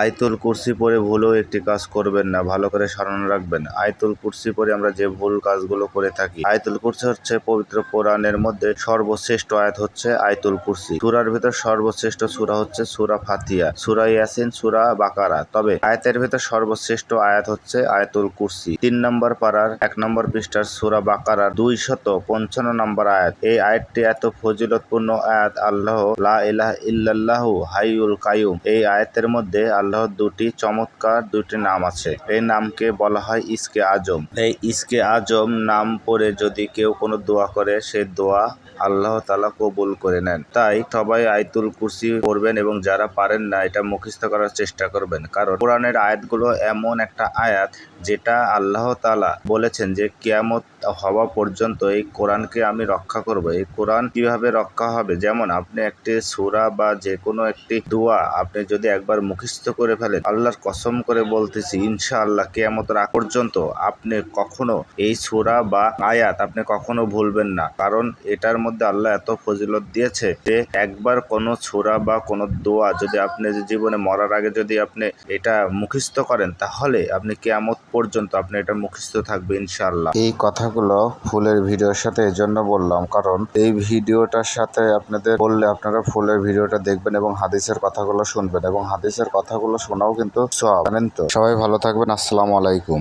আয়তুল কুরসি পরে ভুলেও একটি কাজ করবেন না, ভালো করে স্মরণ রাখবেন। আয়তুল কুরসি পরে আমরা যে ভুল কাজগুলো করে থাকি, আয়তুল কুরসি হচ্ছে পবিত্র কোরআনের মধ্যে সর্বশ্রেষ্ঠ আয়াত হচ্ছে আয়তুল কুরসি। সুরার ভিতর সর্বশ্রেষ্ঠ সুরা হচ্ছে সুরা ফাতিহা, সুরা ইয়াসিন, সুরা বাকারা। তবে আয়াতের ভিতর সর্বশ্রেষ্ঠ আয়াত হচ্ছে আয়াতুল কুরসি। তিন নম্বর পাড়ার এক নম্বর পৃষ্ঠার সুরা বাকারার দুই শত পঞ্চান্ন নম্বর আয়াত। এই আয়াতটি এত ফজিলতপূর্ণ আয়াত, আল্লাহ লা ইলাহ ইল্লাল্লাহু হাইয়ুল কাইয়ুম। এই আয়াতের মধ্যে আল্লাহর দুটি চমৎকার দুটি নাম আছে। এই নামকে বলা হয় ইসকে আজম। এই ইসকে আজম নাম পড়ে যদি কেউ কোনো দোয়া করে, সে দোয়া আল্লাহ তালা কবুল করে নেন। তাই সবাই আয়তুল কুরসি পড়বেন এবং যারা পারেন না, এটা মুখস্থ করার চেষ্টা করবেন। কারণ কোরআনের আয়াতগুলো এমন একটা আয়াত যেটা আল্লাহ তালা বলেছেন যে, কিয়ামত হওয়া পর্যন্ত এই কোরআনকে আমি রক্ষা করব। এই কোরআন কীভাবে রক্ষা হবে? যেমন আপনি একটি সূরা বা যে কোনো একটি দোয়া আপনি যদি একবার মুখস্থ করে ফেলেন, আল্লাহর কসম করে বলতেছি, ইনশাআল্লাহ কেয়ামতের আগ পর্যন্ত আপনি কখনো এই সূরা বা আয়াত আপনি কখনো ভুলবেন না। কারণ এটার মধ্যে আল্লাহ এত ফজিলত দিয়েছে যে একবার কোনো সূরা বা কোনো দোয়া যদি আপনি জীবনে মরার আগে যদি আপনি এটা মুখস্থ করেন, তাহলে আপনি কেয়ামত পর্যন্ত আপনি এটা মুখস্থ থাকবে ইনশাআল্লাহ। এই কথাগুলো ফুলের ভিডিওর সাথে এই জন্য বললাম, কারণ এই ভিডিওটার সাথে আপনাদের বললে আপনারা ফুলের ভিডিওটা দেখবেন এবং হাদিসের কথাগুলো শুনবেন এবং হাদিসের কথাগুলো শোনাও কিন্তু সব জানেন তো? সবাই ভালো থাকবেন, আসসালামু আলাইকুম।